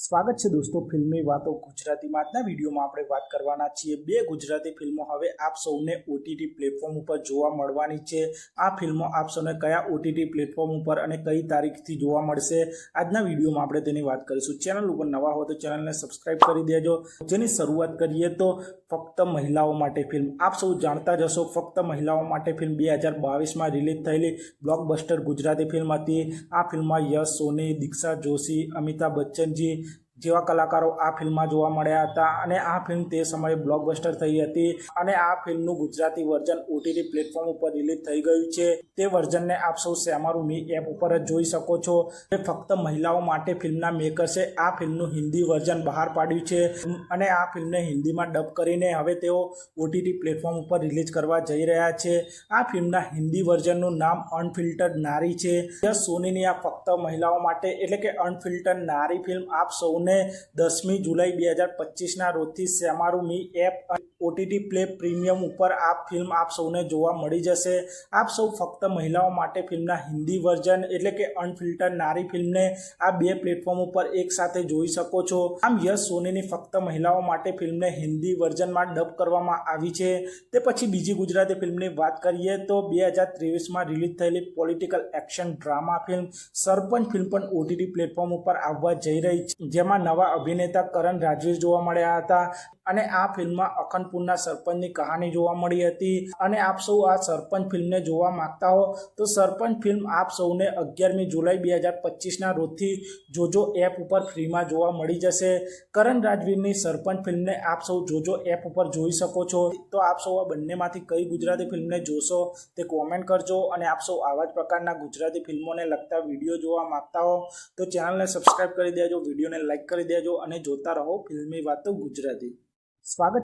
સ્વાગત છે દોસ્તો ફિલ્મી વાતો ગુજરાતીમાં આજના વિડીયોમાં આપણે વાત કરવાના છીએ બે ગુજરાતી ફિલ્મો હવે આપ સૌને ઓટીટી પ્લેટફોર્મ ઉપર જોવા મળવાની છે. આ ફિલ્મો આપ સૌને કયા ઓટીટી પ્લેટફોર્મ ઉપર અને કઈ તારીખથી જોવા મળશે આજના વિડીયોમાં આપણે તેની વાત કરીશું. ચેનલ ઉપર નવા હો તો ચેનલને સબસ્ક્રાઇબ કરી દેજો. જેની શરૂઆત કરીએ તો ફક્ત મહિલાઓ માટે ફિલ્મ. આપ સૌ જાણતા જ હશો ફક્ત મહિલાઓ માટે ફિલ્મ બે હજાર બાવીસમાં રિલીઝ થયેલી બ્લોકબસ્ટર ગુજરાતી ફિલ્મ હતી. આ ફિલ્મમાં યશ, સોની, દીક્ષા જોશી, અમિતાભ બચ્ચનજી જેવા કલાકારો આ ફિલ્મમાં જોવા મળ્યા હતા અને આ ફિલ્મ તે સમયે બ્લોકબસ્ટર થઈ હતી અને આ ફિલ્મનું ગુજરાતી વર્ઝન ઓટીટી પ્લેટફોર્મ ઉપર રિલીઝ થઈ ગયું છે. તે વર્ઝનને આપ સૌ સેમારુમી એપ ઉપર જ જોઈ શકો છો. તે ફક્ત મહિલાઓ માટે ફિલ્મના મેકર્સે આ ફિલ્મનું હિન્દી વર્ઝન બહાર પાડ્યું છે અને આ ફિલ્મને હિન્દીમાં ડબ કરીને હવે તેઓ ઓટીટી પ્લેટફોર્મ ઉપર રિલીઝ કરવા જઈ રહ્યા છે. આ ફિલ્મના હિન્દી વર્ઝનનું નામ અનફિલ્ટર્ડ નારી છે. સોનીની આ ફક્ત મહિલાઓ માટે એટલે કે અનફિલ્ટર્ડ નારી ફિલ્મ આપ સૌને દસમી જુલાઈ બે હજાર પચીસના રોજથી Shemaroo me app OTT play premium ઉપર આ ફિલ્મ આપ સૌને જોવા મળી જશે. આપ સૌ ફક્ત મહિલાઓ માટે ફિલ્મના હિન્દી વર્ઝન એટલે કે અનફિલ્ટર નારી ફિલ્મને આ બે પ્લેટફોર્મ ઉપર એક સાથે જોઈ શકો છો. આમ યશ સોનીની ફક્ત મહિલાઓ માટે ફિલ્મને હિન્દી વર્ઝનમાં ડબ કરવામાં આવી છે. તે પછી બીજી ગુજરાતી ફિલ્મની વાત કરીએ તો બે હજાર ત્રેવીસમાં રિલીઝ થયેલી political action drama film Sarpanch film પણ ઓટીટી પ્લેટફોર્મ ઉપર આવવા જઈ રહી છે. જેમાં નવા અભિનેતા કરણ રાજવીર જોવા મળ્યા હતા અને આ ફિલ્મમાં અખંડપુરના સરપંચની કહાની જોવા મળી હતી. અને આપ સૌ આ સરપંચ ફિલ્મને જોવા માંગતા હો તો સરપંચ ફિલ્મ આપ સૌને અગિયારમી જુલાઈ બે હજાર પચીસના રોજથી જોજો એપ ઉપર ફ્રીમાં જોવા મળી જશે. કરણ રાજવીરની સરપંચ ફિલ્મને આપ સૌ જોજો એપ ઉપર જોઈ શકો છો. તો આપ સૌ આ બંનેમાંથી કઈ ગુજરાતી ફિલ્મને જોશો તે કોમેન્ટ કરજો અને આપ સૌ આવા જ પ્રકારના ગુજરાતી ફિલ્મોને લગતા વીડિયો જોવા માંગતા હો તો ચેનલને સબસ્ક્રાઈબ કરી દેજો, વિડીયોને લાઇક કરી દેજો અને જોતા રહો ફિલ્મી વાતો ગુજરાતી. સ્વાગત